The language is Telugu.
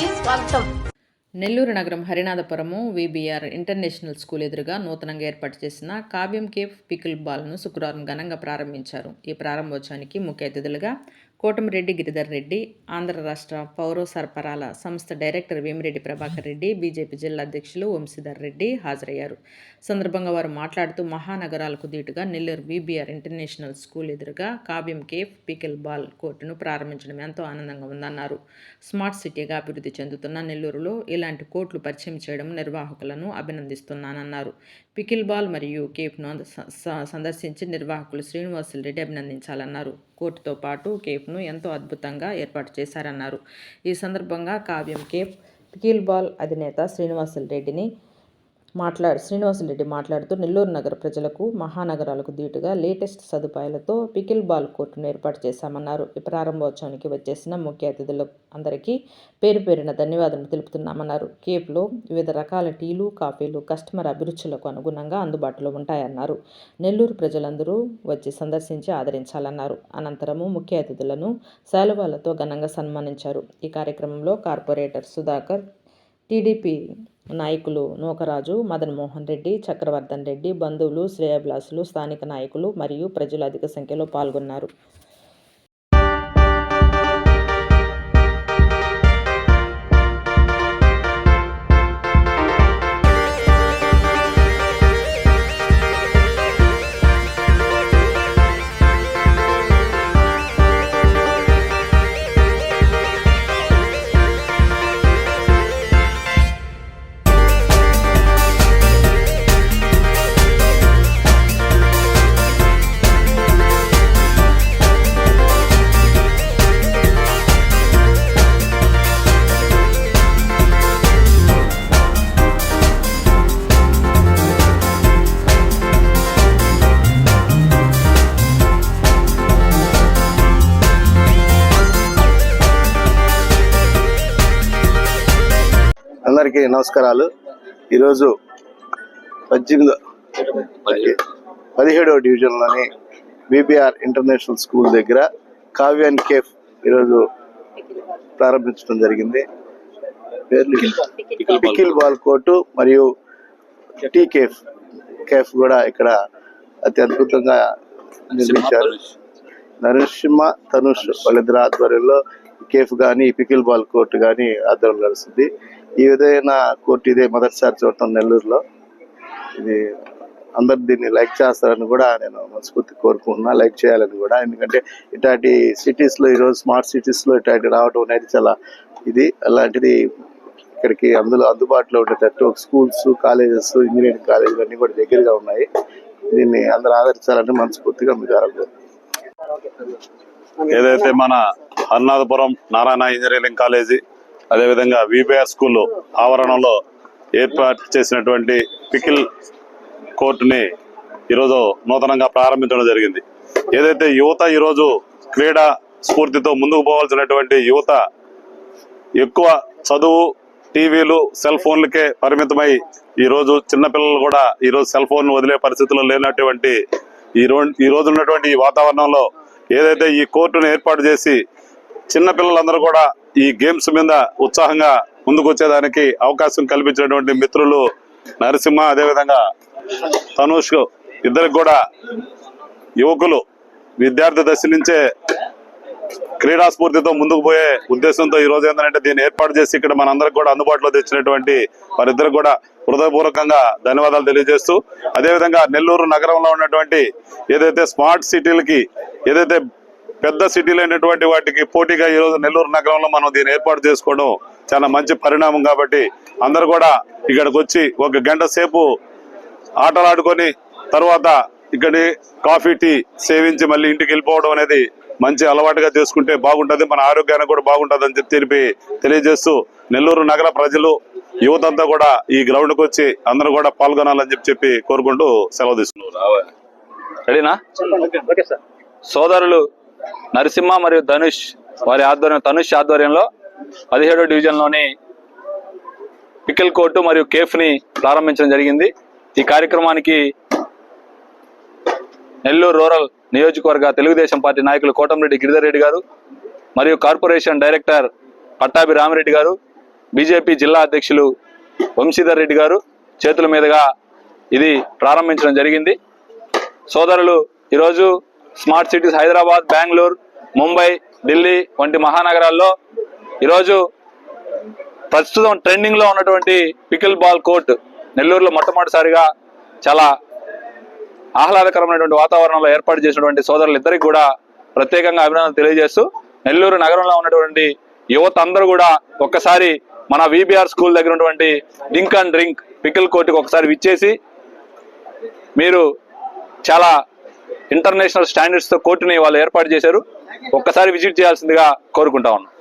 స్వాగతం. నెల్లూరు నగరం హరినాథపురము విబిఆర్ ఇంటర్నేషనల్ స్కూల్ ఎదురుగా నూతనంగా ఏర్పాటు చేసిన కావ్యం కేఫ్ పికిల్ బాల్ను శుక్రవారం ఘనంగా ప్రారంభించారు. ఈ ప్రారంభోత్సవానికి ముఖ్య అతిథులుగా కోటమిరెడ్డి గిరిధర్ రెడ్డి ఆంధ్ర రాష్ట్ర పౌర సరఫరాల సంస్థ డైరెక్టర్ వేమిరెడ్డి ప్రభాకర్ రెడ్డి బీజేపీ జిల్లా అధ్యక్షులు వంశీధర్ రెడ్డి హాజరయ్యారు. సందర్భంగా వారు మాట్లాడుతూ మహానగరాలకు దీటుగా నెల్లూరు బీబీఆర్ ఇంటర్నేషనల్ స్కూల్ ఎదురుగా కావ్యం కేఫ్ పికిల్ బాల్ కోర్టును ప్రారంభించడం ఎంతో ఆనందంగా ఉందన్నారు. స్మార్ట్ సిటీగా అభివృద్ధి చెందుతున్న నెల్లూరులో ఇలాంటి కోర్టులు పరిచయం చేయడం నిర్వాహకులను అభినందిస్తున్నానన్నారు. పికిల్ బాల్ మరియు కేఫ్ను స- స- సందర్శించి నిర్వాహకులు శ్రీనివాసులు రెడ్డి అభినందించాలన్నారు. కోర్టుతో పాటు కేఫ్ను ఎంతో అద్భుతంగా ఏర్పాటు చేశారన్నారు. ఈ సందర్భంగా కావ్యం కేఫ్ పికిల్ బాల్ అధినేత శ్రీనివాసులు రెడ్డిని మాట్లాడు శ్రీనివాసరెడ్డి మాట్లాడుతూ నెల్లూరు నగర ప్రజలకు మహానగరాలకు దీటుగా లేటెస్ట్ సదుపాయాలతో పికిల్ బాల్ కోర్టును ఏర్పాటు చేశామన్నారు. ఈ ప్రారంభోత్సవానికి వచ్చేసిన ముఖ్య అతిథులు అందరికీ పేరు పేరిన ధన్యవాదాలు తెలుపుతున్నామన్నారు. కేఫ్లో వివిధ రకాల టీలు కాఫీలు కస్టమర్ అభిరుచులకు అనుగుణంగా అందుబాటులో ఉంటాయన్నారు. నెల్లూరు ప్రజలందరూ వచ్చి సందర్శించి ఆదరించాలన్నారు. అనంతరము ముఖ్య అతిథులను శాలువాలతో ఘనంగా సన్మానించారు. ఈ కార్యక్రమంలో కార్పొరేటర్ సుధాకర్ టీడీపీ నాయకులు నూకరాజు మదన్మోహన్ రెడ్డి చక్రవర్ధన్ రెడ్డి బంధువులు శ్రేయభిలాసులు స్థానిక నాయకులు మరియు ప్రజలు అధిక సంఖ్యలో పాల్గొన్నారు. అందరికీ నమస్కారాలు. ఈరోజు పద్దెనిమిదో పదిహేడవ డివిజన్లోని బీబీఆర్ ఇంటర్నేషనల్ స్కూల్ దగ్గర కావ్యాన్ కేఫ్ ఈరోజు ప్రారంభించడం జరిగింది. పేర్లు పికిల్ బాల్. కోర్టు మరియు టీ కేఫ్ కేఫ్ కూడా ఇక్కడ అతి అద్భుతంగా నిర్మించారు. నరసింహ తనుష్ వాళ్ళిద్దరు ఆధ్వర్యంలో కేఫ్ కానీ పికిల్ బాల్ కోర్టు కానీ ఆధ్వర్యంలో నడుస్తుంది. ఈ విధమైన కోర్టు ఇదే మొదటిసారి చూడటం నెల్లూరులో. ఇది అందరు దీన్ని లైక్ చేస్తారని కూడా నేను మనస్ఫూర్తి కోరుకుంటున్నా. లైక్ చేయాలని కూడా. ఎందుకంటే ఇట్లాంటి సిటీస్లో ఈరోజు స్మార్ట్ సిటీస్లో ఇట్లాంటి రావడం అనేది చాలా ఇది. అలాంటిది ఇక్కడికి అందులో అందుబాటులో ఉండేటట్టు స్కూల్స్ కాలేజెస్ ఇంజనీరింగ్ కాలేజీలు అన్ని కూడా దగ్గరగా ఉన్నాయి. దీన్ని అందరూ ఆదరించాలని మనస్ఫూర్తిగా మీకు ఏదైతే మన అన్నాదపురం నారాయణ ఇంజనీరింగ్ కాలేజీ అదేవిధంగా విబిఆర్ స్కూల్ ఆవరణలో ఏర్పాటు చేసినటువంటి పికిల్ కోర్టుని ఈరోజు నూతనంగా ప్రారంభించడం జరిగింది. ఏదైతే యువత ఈరోజు క్రీడా స్ఫూర్తితో ముందుకు పోవాల్సినటువంటి యువత ఎక్కువ చదువు టీవీలు సెల్ ఫోన్లకే పరిమితమై ఈరోజు చిన్నపిల్లలు కూడా ఈరోజు సెల్ ఫోన్ వదిలే పరిస్థితుల్లో లేనటువంటి ఈ రోజు ఈ రోజు ఉన్నటువంటి ఈ వాతావరణంలో ఏదైతే ఈ కోర్టును ఏర్పాటు చేసి చిన్నపిల్లలందరూ కూడా ఈ గేమ్స్ మీద ఉత్సాహంగా ముందుకు వచ్చేదానికి అవకాశం కల్పించినటువంటి మిత్రులు నరసింహ అదేవిధంగా తనుష్ ఇద్దరికి కూడా యువకులు విద్యార్థి దశ నుంచే క్రీడా స్ఫూర్తితో ముందుకు పోయే ఉద్దేశంతో ఈ రోజు ఏంటంటే దీన్ని ఏర్పాటు చేసి ఇక్కడ మనందరికి కూడా అందుబాటులో తెచ్చినటువంటి వారిద్దరికి కూడా హృదయపూర్వకంగా ధన్యవాదాలు తెలియజేస్తూ అదేవిధంగా నెల్లూరు నగరంలో ఉన్నటువంటి ఏదైతే స్మార్ట్ సిటీలకి ఏదైతే పెద్ద సిటీలు అయినటువంటి వాటికి పోటీగా ఈ రోజు నెల్లూరు నగరంలో మనం దీన్ని ఏర్పాటు చేసుకోవడం చాలా మంచి పరిణామం కాబట్టి అందరు కూడా ఇక్కడికి వచ్చి ఒక గంట సేపు ఆటలు ఆడుకొని తర్వాత ఇక్కడి కాఫీ టీ సేవించి మళ్ళీ ఇంటికి వెళ్ళిపోవడం అనేది మంచి అలవాటుగా చేసుకుంటే బాగుంటది. మన ఆరోగ్యానికి కూడా బాగుంటది అని చెప్పి తెలిపి తెలియజేస్తూ నెల్లూరు నగర ప్రజలు యువత అంతా కూడా ఈ గ్రౌండ్కు వచ్చి అందరూ కూడా పాల్గొనాలని చెప్పి చెప్పి కోరుకుంటూ సెలవు తీసుకున్నారు రెడీనా? సోదరులు నరసింహ మరియు ధనుష్ వారి ఆధ్వర్యం ధనుష్ ఆధ్వర్యంలో పదిహేడో డివిజన్లోని పికిల్ కోర్టు మరియు కేఫ్ని ప్రారంభించడం జరిగింది. ఈ కార్యక్రమానికి నెల్లూరు రూరల్ నియోజకవర్గ తెలుగుదేశం పార్టీ నాయకులు కోటంరెడ్డి గిరిధర్ రెడ్డి గారు మరియు కార్పొరేషన్ డైరెక్టర్ పట్టాభి రామిరెడ్డి గారు బీజేపీ జిల్లా అధ్యక్షులు వంశీధర్ రెడ్డి గారు చేతుల మీదుగా ఇది ప్రారంభించడం జరిగింది. సోదరులు ఈరోజు స్మార్ట్ సిటీస్ హైదరాబాద్ బెంగళూరు ముంబై ఢిల్లీ వంటి మహానగరాల్లో ఈరోజు ప్రస్తుతం ట్రెండింగ్లో ఉన్నటువంటి పికిల్ బాల్ కోర్ట్ నెల్లూరులో మొట్టమొదటిసారిగా చాలా ఆహ్లాదకరమైనటువంటి వాతావరణంలో ఏర్పాటు చేసినటువంటి సోదరులిద్దరికి కూడా ప్రత్యేకంగా అభినందనలు తెలియజేస్తూ నెల్లూరు నగరంలో ఉన్నటువంటి యువత అందరూ కూడా ఒక్కసారి మన విబిఆర్ స్కూల్ దగ్గర ఉన్నటువంటి డింక్ అండ్ డ్రింక్ పికిల్ కోర్టుకి ఒకసారి విచ్చేసి మీరు చాలా ఇంటర్నేషనల్ స్టాండర్డ్స్తో కోర్టుని వాళ్ళు ఏర్పాటు చేశారు. ఒక్కసారి విజిట్ చేయాల్సిందిగా కోరుకుంటా ఉన్నాం.